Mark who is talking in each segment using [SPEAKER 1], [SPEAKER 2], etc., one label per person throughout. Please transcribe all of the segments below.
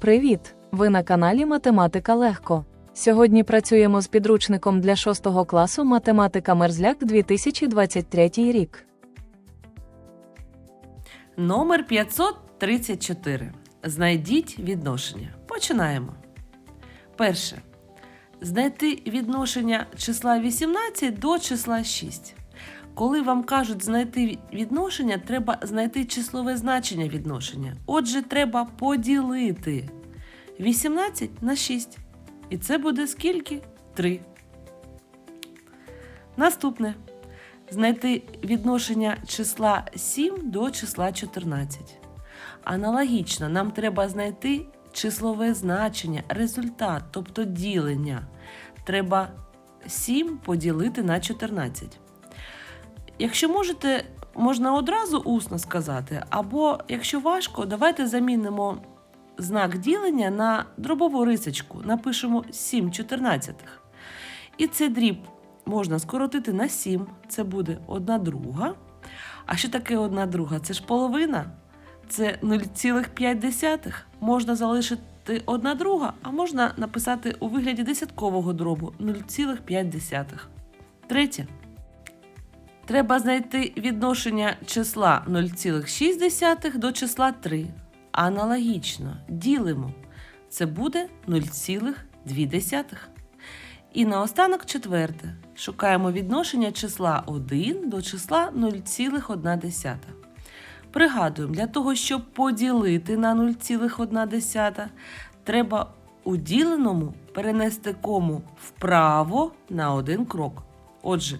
[SPEAKER 1] Привіт! Ви на каналі Математика Легко. Сьогодні працюємо з підручником для 6 класу Математика Мерзляк 2023 рік.
[SPEAKER 2] Номер 534. Знайдіть відношення. Починаємо. Перше. Знайти відношення числа 18 до числа 6. Коли вам кажуть знайти відношення, треба знайти числове значення відношення. Отже, треба поділити 18 на 6. І це буде скільки? 3. Наступне. Знайти відношення числа 7 до числа 14. Аналогічно, нам треба знайти числове значення, результат, тобто ділення. Треба 7 поділити на 14. Якщо можете, можна одразу усно сказати, або якщо важко, давайте замінимо знак ділення на дробову рисочку. Напишемо 7 чотирнадцятих. І цей дріб можна скоротити на 7, це буде 1 друга. А що таке 1 друга? Це ж половина. Це 0,5. Можна залишити 1 друга, а можна написати у вигляді десяткового дробу 0,5. Третє. Треба знайти відношення числа 0,6 до числа 3. Аналогічно ділимо. Це буде 0,2. І наостанок четверте. Шукаємо відношення числа 1 до числа 0,1. Пригадуємо, для того, щоб поділити на 0,1, треба у діленому перенести кому вправо на один крок. Отже,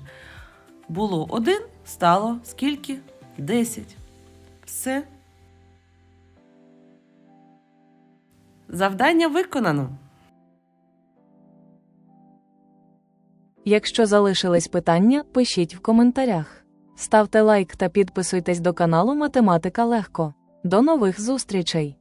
[SPEAKER 2] було 1, стало скільки? 10. Все. Завдання виконано.
[SPEAKER 1] Якщо залишились питання, пишіть в коментарях. Ставте лайк та підписуйтесь до каналу Математика Легко. До нових зустрічей!